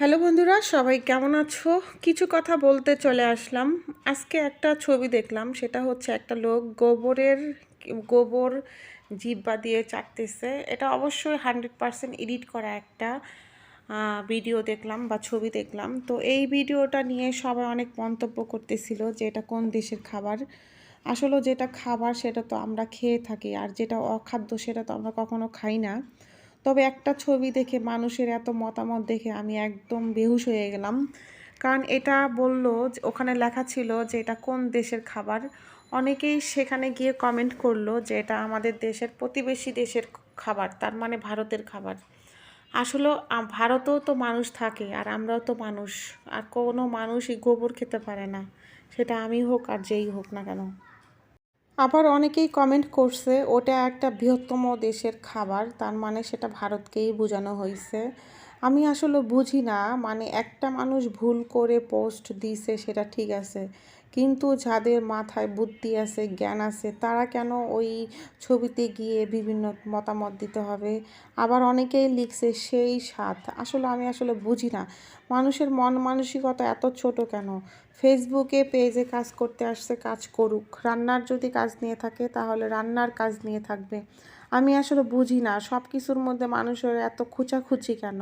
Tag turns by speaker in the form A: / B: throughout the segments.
A: Hello বন্ধুরা, সবাই কেমন আছো? কিছু কথা বলতে চলে আসলাম। আজকে একটা ছবি দেখলাম, সেটা হচ্ছে একটা লোক গোবরের, গোবর জিব্বা দিয়ে চাটতেছে। এটা অবশ্যই হান্ড্রেড পারসেন্ট এডিট করা একটা ভিডিও দেখলাম বা ছবি দেখলাম। তো এই ভিডিওটা নিয়ে সবাই অনেক মন্তব্য করতেছিল যে এটা কোন দেশের খাবার। আসলে যেটা খাবার, সেটা তো আমরা খেয়ে থাকি, আর যেটা অখাদ্য, সেটা তো আমরা কখনো খাই না। তবে একটা ছবি দেখে মানুষের এত মতামত দেখে আমি একদম বেহুশ হয়ে গেলাম। কারণ এটা বলল ওখানে লেখা ছিল যে, এটা কোন দেশের খাবার? অনেকেই সেখানে গিয়ে কমেন্ট করল যে, এটা আমাদের দেশের প্রতিবেশী দেশের খাবার, তার মানে ভারতের খাবার। আসলে ভারতেও তো মানুষ থাকে আর আমরাও তো মানুষ, আর কোনো মানুষই গোবর খেতে পারে না। সেটা আমি হোক আর যেই হোক না কেন। আবার অনেকেই কমেন্ট করছে, ওটা একটা বৃহত্তম দেশের খাবার, তার মানে সেটা ভারতকেই বোঝানো হয়েছে। আমি আসলে বুঝি না মানে একটা মানুষ ভুল করে পোস্ট দিছে সেটা ঠিক আছে, কিন্তু যাদের মাথায় বুদ্ধি আছে, জ্ঞান আছে, তারা কেন ওই ছবিতে গিয়ে বিভিন্ন মতামত দিতে হবে? আবার অনেকেই লিখছে সেই সাথ আসলে আমি আসলে বুঝি না। মানুষের মন মানসিকতা এত ছোট কেন? ফেসবুকে পেজে কাজ করতে আসছে, কাজ করুক। রান্নার যদি কাজ নিয়ে থাকে, তাহলে রান্নার কাজ নিয়ে থাকবে। আমি আসলে বুঝি না। সব কিছুর মধ্যে মানুষের এত খোঁচাখুচি কেন?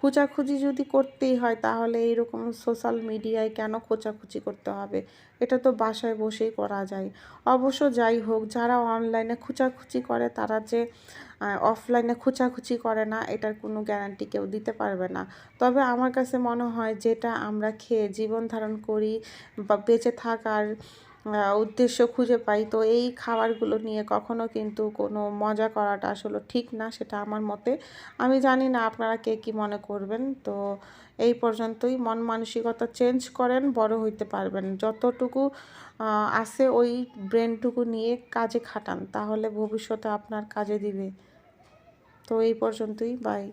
A: খোঁচাখুচি যদি করতেই হয় তাহলে এইরকম সোশ্যাল মিডিয়ায় কেন খোঁচাখুচি করতে হবে? এটা তো বাসায় বসেই করা যায়। অবশ্য যাই হোক, যারা অনলাইনে খোঁচাখুচি করে তারা যে অফলাইনে খোঁচাখুচি করে না, এটার কোনো গ্যারান্টি কেউ দিতে পারবে না। তবে আমার কাছে মনে হয় যেটা আমরা খেয়ে জীবন ধারণ করি বা বেঁচে থাকার উদ্দেশ্য খুঁজে পাই। তো এই খাবারগুলো নিয়ে কখনো কিন্তু কোনো মজা করাটা আসলে ঠিক না, সেটা আমার মতে। আমি জানি না আপনারা কে কী মনে করবেন। তো এই পর্যন্তই। মন মানসিকতা চেঞ্জ করেন, বড় হইতে পারবেন। যতটুকু আছে ওই ব্রেনটুকু নিয়ে কাজে খাটান, তাহলে ভবিষ্যতে আপনার কাজে দিবে। তো এই পর্যন্তই। বাই।